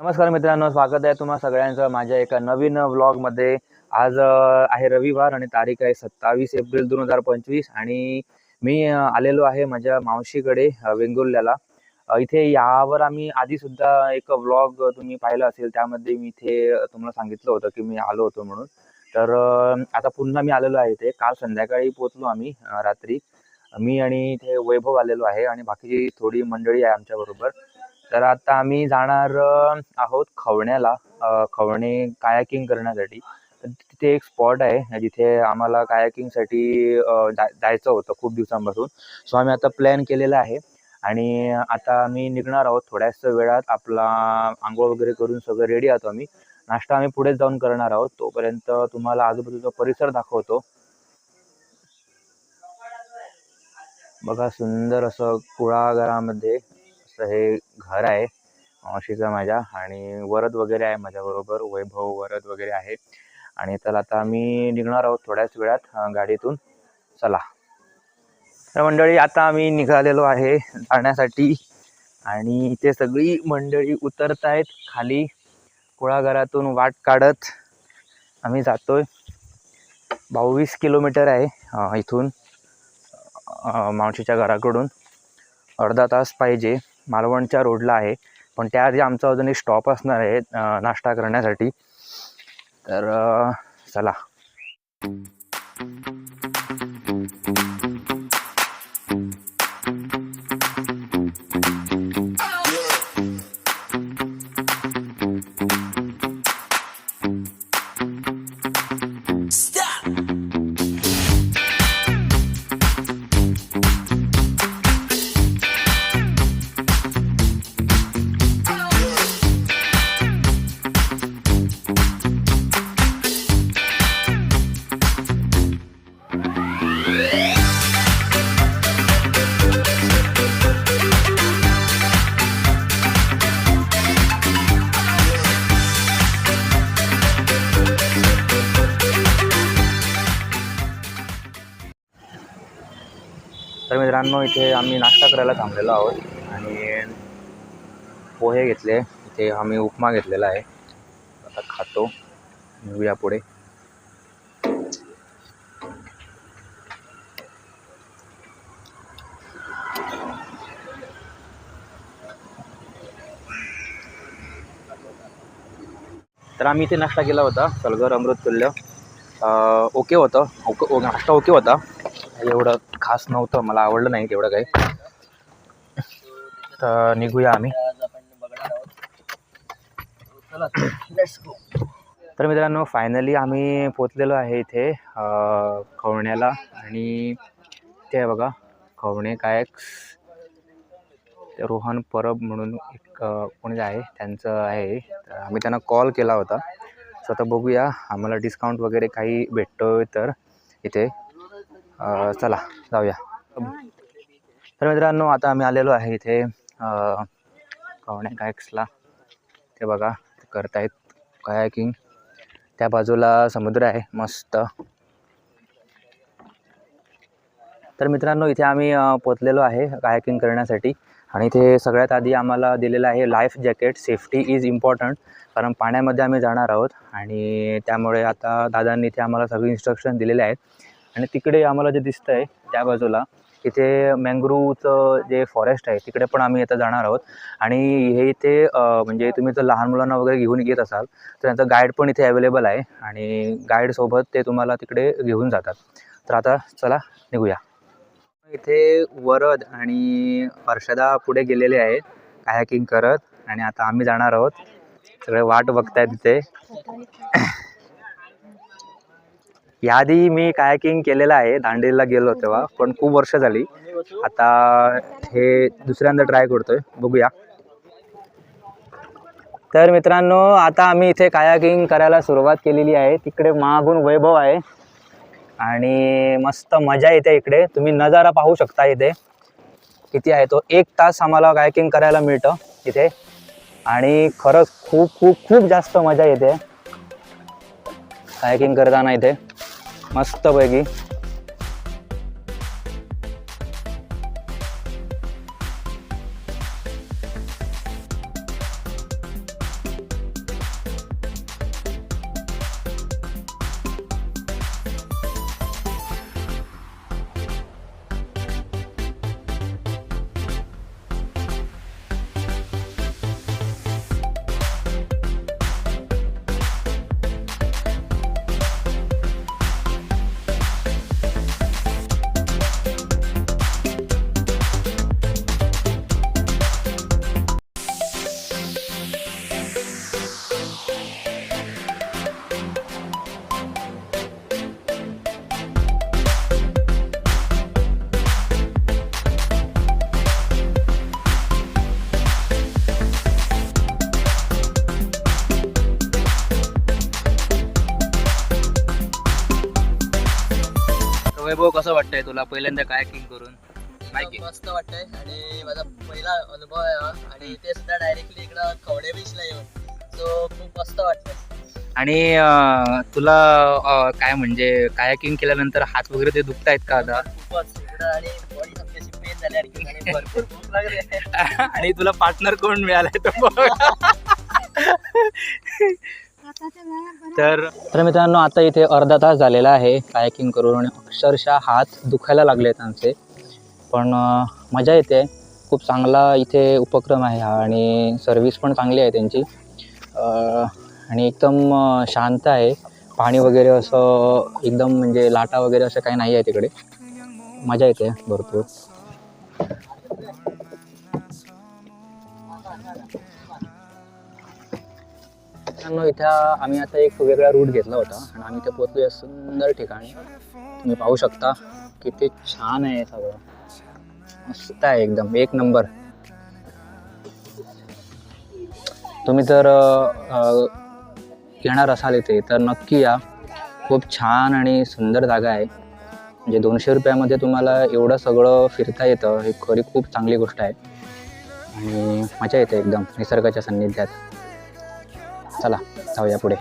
नमस्कार मित्रांनो स्वागत आहे तुम्हा सगळ्यांचं माझ्या एका नवीन व्लॉगमध्ये. आज आहे रविवार आणि तारीख आहे सत्तावीस एप्रिल दोन हजार पंचवीस आणि मी आलेलो आहे माझ्या मावशीकडे वेंगुर्ल्याला. इथे यावर आम्ही आधी सुद्धा एक व्लॉग तुम्ही पाहिला असेल त्यामध्ये मी इथे तुम्हाला सांगितलं होतं की मी आलो होतो म्हणून. तर आता पुन्हा मी आलेलो आहे इथे. काल संध्याकाळी पोचलो आम्ही रात्री. मी आणि इथे वैभव आलेलो आहे आणि बाकीची थोडी मंडळी आहे आमच्याबरोबर तर आता आम्ही जाणार आहोत खवण्याला. खवणे कायाकिंग करण्यासाठी. तिथे एक स्पॉट आहे जिथे आम्हाला कायाकिंगसाठी जायचं होतं खूप दिवसांपासून. सो आम्ही आता प्लॅन केलेला आहे. आणि आता आम्ही निघणार आहोत थोड्याच वेळात. आपला आंघोळ वगैरे करून सगळं रेडी आहोत आम्ही. नाश्ता आम्ही पुढेच जाऊन करणार आहोत. तोपर्यंत तुम्हाला आजूबाजूचा परिसर दाखवतो. बघा सुंदर असं कुळागरामध्ये असं हे घर आहे मावशीचं माझ्या आणि वरद वगैरे आहे माझ्याबरोबर वैभव वरद वगैरे आहे. आणि तर आता आम्ही निघणार आहोत थोड्याच वेळात गाडीतून. चला. तर मंडळी आता आम्ही निघालेलो आहे जाण्यासाठी. आणि इथे सगळी मंडळी उतरत आहेत खाली. कुळाघरातून वाट काढत आम्ही जातोय. बावीस किलोमीटर आहे इथून मावशीच्या घराकडून. अर्धा तास पाहिजे. मालवणच्या रोडला आहे. पण त्याआधी आमचा अजून एक स्टॉप असणार आहे नाश्ता करण्यासाठी. तर चला. तर मित्रांनो इथे आम्ही नाश्ता करायला थांबलेलो आहोत आणि पोहे घेतले. इथे आम्ही उपमा घेतलेला आहे. आता खातो. निघूया पुढे. तर आम्ही इथे नाश्ता केला होता. सलगर अमृत तुल्य ओके होतं. ओके ओ- नाश्ता ओके होता. एवढं खास नव्हतं मला आवडलं नाही तेवढं काही. तर निघूया आम्ही. तर मित्रांनो फायनली आम्ही पोचलेलो आहे इथे खवण्याला आणि ते आहे बघा खवणे कायक्स रोहन परब म्हणून एक कोणी आहे त्यांचं आहे. तर आम्ही त्यांना कॉल केला होता. सो आता बघूया आम्हाला डिस्काउंट वगैरे काही भेटतोय तर इथे. चला जाऊया. तर मित्रांनो आता आम्ही आलेलो आहे इथे अं, कवणे कायक्सला. ते बघा करतायत कायाकिंग त्या बाजूला समुद्र आहे मस्त. तर मित्रांनो इथे आम्ही पोचलेलो आहे कायाकिंग करण्यासाठी. आणि इथे सगळ्यात आधी आम्हाला दिलेलं आहे life jacket safety is important कारण पाण्यामध्ये आम्ही जाणार आहोत. आणि त्यामुळे आता दादांनी इथे आम्हाला सगळे इन्स्ट्रक्शन दिलेले आहेत. आणि तिकडे आम्हाला जे दिसतं आहे त्या बाजूला इथे मँग्रूवचं जे फॉरेस्ट आहे तिकडे पण आम्ही आता जाणार आहोत. आणि हे इथे म्हणजे तुम्ही जर लहान मुलांना वगैरे घेऊन येत असाल तर त्यांचं गाईड पण इथे अवेलेबल आहे. आणि गाईडसोबत ते तुम्हाला तिकडे घेऊन जातात. तर आता चला निघूया. इथे वरद आणि हर्षदा पुढे गेलेले आहेत कायाकिंग करत. आणि आता आम्ही जाणार आहोत. सगळे वाट बघतायत तिथे याआधी मी कायाकिंग केलेलं आहे दांडेला गेलो तेव्हा पण खूप वर्ष झाली. आता हे दुसऱ्यांदा ट्राय करतोय बघूया. तर मित्रांनो आता आम्ही इथे कायाकिंग करायला सुरुवात केलेली आहे. तिकडे मागून वैभव आहे. आणि मस्त मजा येते इकडे. तुम्ही नजारा पाहू शकता इथे. किती आहे तो? एक तास आम्हाला कायकिंग करायला मिळतं इथे. आणि खरंच खूप खूप खूप जास्त मजा येते. कायकिंग करताना इथे. मस्तपैकी कसं वाटतंय तुला? पहिल्यांदा कायाकिंग करून? मस्त वाटतंय. आणि माझा पहिला अनुभव आहे हा. आणि ते सुद्धा डायरेक्टली इकडं कवडे बीचला येऊन. सो खूप मस्त वाटतंय. आणि अं, तुला अं, काय म्हणजे कायाकिंग केल्यानंतर हात वगैरे ते दुखतायत का आता? खूपच इकडं आणि बॉडी समजी अशी पेन झाल्यासारखी आणि भरपूर भूक लागली. आणि तुला पार्टनर कोण मिळालाय तो बघ. तर तर मित्रांनो आता इथे अर्धा तास झालेला आहे. कायकिंग करून आणि अक्षरशः हात दुखायला लागले आहेत आमचे. पण मजा येते. खूप चांगला इथे उपक्रम आहे हा आणि सर्विस पण चांगली आहे त्यांची. आणि एकदम शांत आहे. पाणी वगैरे असं एकदम म्हणजे लाटा वगैरे असं काही नाही आहे तिकडे. मजा येते भरपूर. मित्रांनो इथं आम्ही आता एक वेगळा रूट घेतला होता आणि आम्ही इथे पोहोचलो या सुंदर ठिकाणी. तुम्ही पाहू शकता किती छान आहे सगळं. मस्त आहे एकदम एक नंबर. तुम्ही जर येणार असाल इथे तर नक्की या. खूप छान आणि सुंदर जागा आहे. म्हणजे दोनशे रुपयामध्ये तुम्हाला एवढं सगळं फिरता येतं ही खरी खूप चांगली गोष्ट आहे. आणि मजा येते एकदम निसर्गाच्या सान्निध्यात. चला जाऊया पुढे.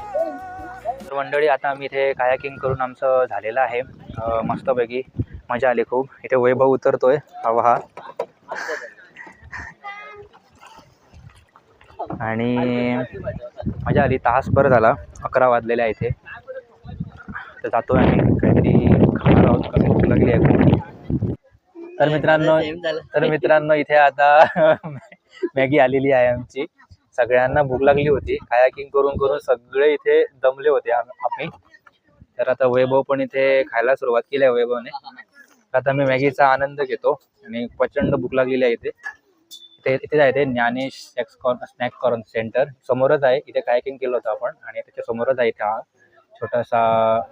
तर मंडळी आता आम्ही इथे कायाकिंग करून आमचं झालेलं आहे. मस्तपैकी मजा आली खूप. इथे वैभव उतरतोय. हवा हा आणि मजा आली. तासभर झाला. अकरा वाजलेले आहे इथे. तर जातोय आम्ही. काहीतरी खाणार आहोत. कारण भूक लागली आहे. तर मित्रांनो. तर मित्रांनो इथे आता मॅगी आलेली आहे आमची. सगळ्यांना भूक लागली होती. कायाकिंग करून करून सगळे इथे दमले होते आम्ही. तर आता वैभव पण इथे खायला सुरुवात केली आहे वैभवने. तर आता मी मॅगीचा आनंद घेतो आणि प्रचंड भूक लागलेली आहे इथे. इथे इथे आहे ते Dnyanesh snacks corn snack corn centre समोरच आहे. इथे कायाकिंग केलं होतं आपण. आणि त्याच्या समोरच आहे इथे हा छोटासा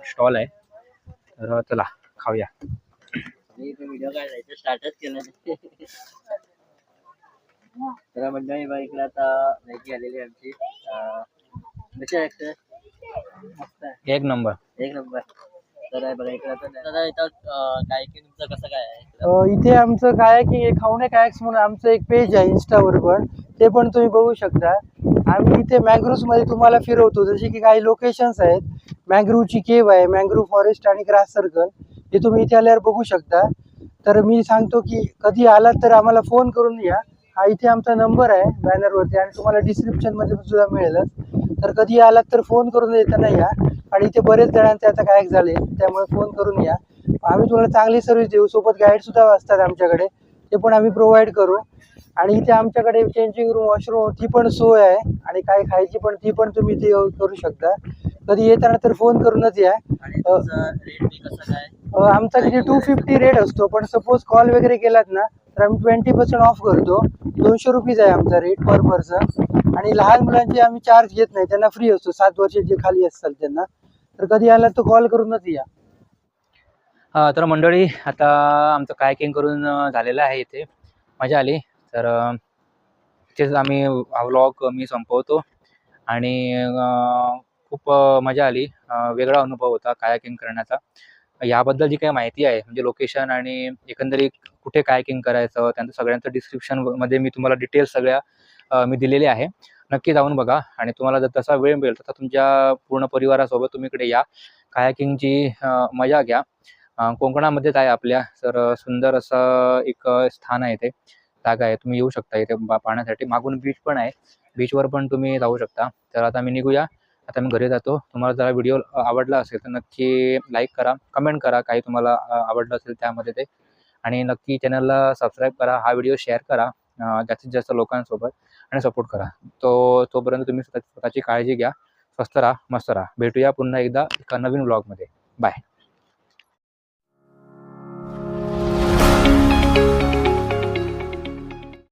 स्टॉल आहे. तर चला खाऊया. स्टार्टच केलं तर मंडळी इकडे आता मॅगी आलेली आहे आमची. अं, कशी आहे? मस्त आहे. एक नंबर. एक नंबर. तर आहे बघा इकडे आता दादा इथं अं, काय की तुमचं कसं काय आहे? इकडं? अ, इथे आमचं कायाकिंग खावणे कायक्स म्हणून आमचं एक पेज आहे इंस्टावर पण. ते पण तुम्ही बघू शकता. आम्ही इथे mangroves मध्ये तुम्हाला फिरवतो. जसे की काही लोकेशन्स आहेत. मँग्रोवची केव आहे मँग्रोव फॉरेस्ट आणि ग्रास सर्कल हे तुम्ही इथे आल्यावर बघू शकता. तर मी सांगतो की कधी आलात तर आम्हाला फोन करून या. हा इथे आमचा नंबर आहे बॅनरवरती आणि तुम्हाला डिस्क्रिप्शनमध्ये सुद्धा मिळेलच. तर कधी आलात तर फोन करून येताना या. आणि इथे बरेच जणांचे आता कायक झाले त्यामुळे फोन करून या. आम्ही तुम्हाला चांगली सर्व्हिस देऊ. सोबत गाईड सुद्धा असतात आमच्याकडे. ते पण आम्ही प्रोव्हाइड करू. आणि इथे आमच्याकडे चेंजिंग रूम वॉशरूम ती पण सोय आहे. आणि काय खायची पण ती पण तुम्ही इथे येऊन करू शकता. कधी येताना तर फोन करूनच या. आमचा किती टू फिफ्टी रेट असतो. पण सपोज कॉल वगैरे केलात ना तर आम्ही ट्वेंटी पर्सेंट ऑफ करतो. दोनशे रुपीज आहे आमचा रेट पर पर्सन आणि लहान मुलांचे आम्ही चार्ज घेत नाही. त्यांना फ्री असतो. सात वर्ष जे खाली असतात त्यांना. तर कधी आला तर कॉल करूनच या. हा, तर मंडळी आता आमचं कायकिंग करून झालेलं आहे इथे. मजा आली. तर तेच आम्ही हा व्लॉग मी संपवतो. आणि खूप मजा आली. वेगळा अनुभव होता कायाकिंग करण्याचा. याबद्दल जी काही माहिती आहे म्हणजे लोकेशन आणि एकंदरीत कुठे कायाकिंग करायचं त्यांचं सगळ्यांचं डिस्क्रिप्शनमध्ये मी तुम्हाला डिटेल्स सगळ्या मी दिलेले आहे. नक्की जाऊन बघा आणि तुम्हाला जर तसा वेळ मिळेल तसा तुमच्या पूर्ण परिवारासोबत तुम्ही इकडे या. कायाकिंगची मजा घ्या. कोकणामध्येच आहे आपल्या तर सुंदर असं एक स्थान आहे ते जागा आहे तुम्ही येऊ शकता इथे पाहण्यासाठी. मागून बीच पण आहे. बीचवर पण तुम्ही जाऊ शकता. तर आता मी निघूया. आता मी घरी जातो. तुम्हाला जरा व्हिडिओ आवडला असेल तर नक्की लाईक करा कमेंट करा. काही तुम्हाला आवडलं असेल त्यामध्ये ते. आणि नक्की चॅनलला सबस्क्राईब करा हा व्हिडिओ शेअर करा जास्तीत जास्त लोकांसोबत आणि सपोर्ट करा. तो तोपर्यंत तुम्ही स्वतः स्वतःची काळजी घ्या स्वस्त राहा मस्त राहा. भेटूया पुन्हा एकदा एका नवीन ब्लॉगमध्ये बाय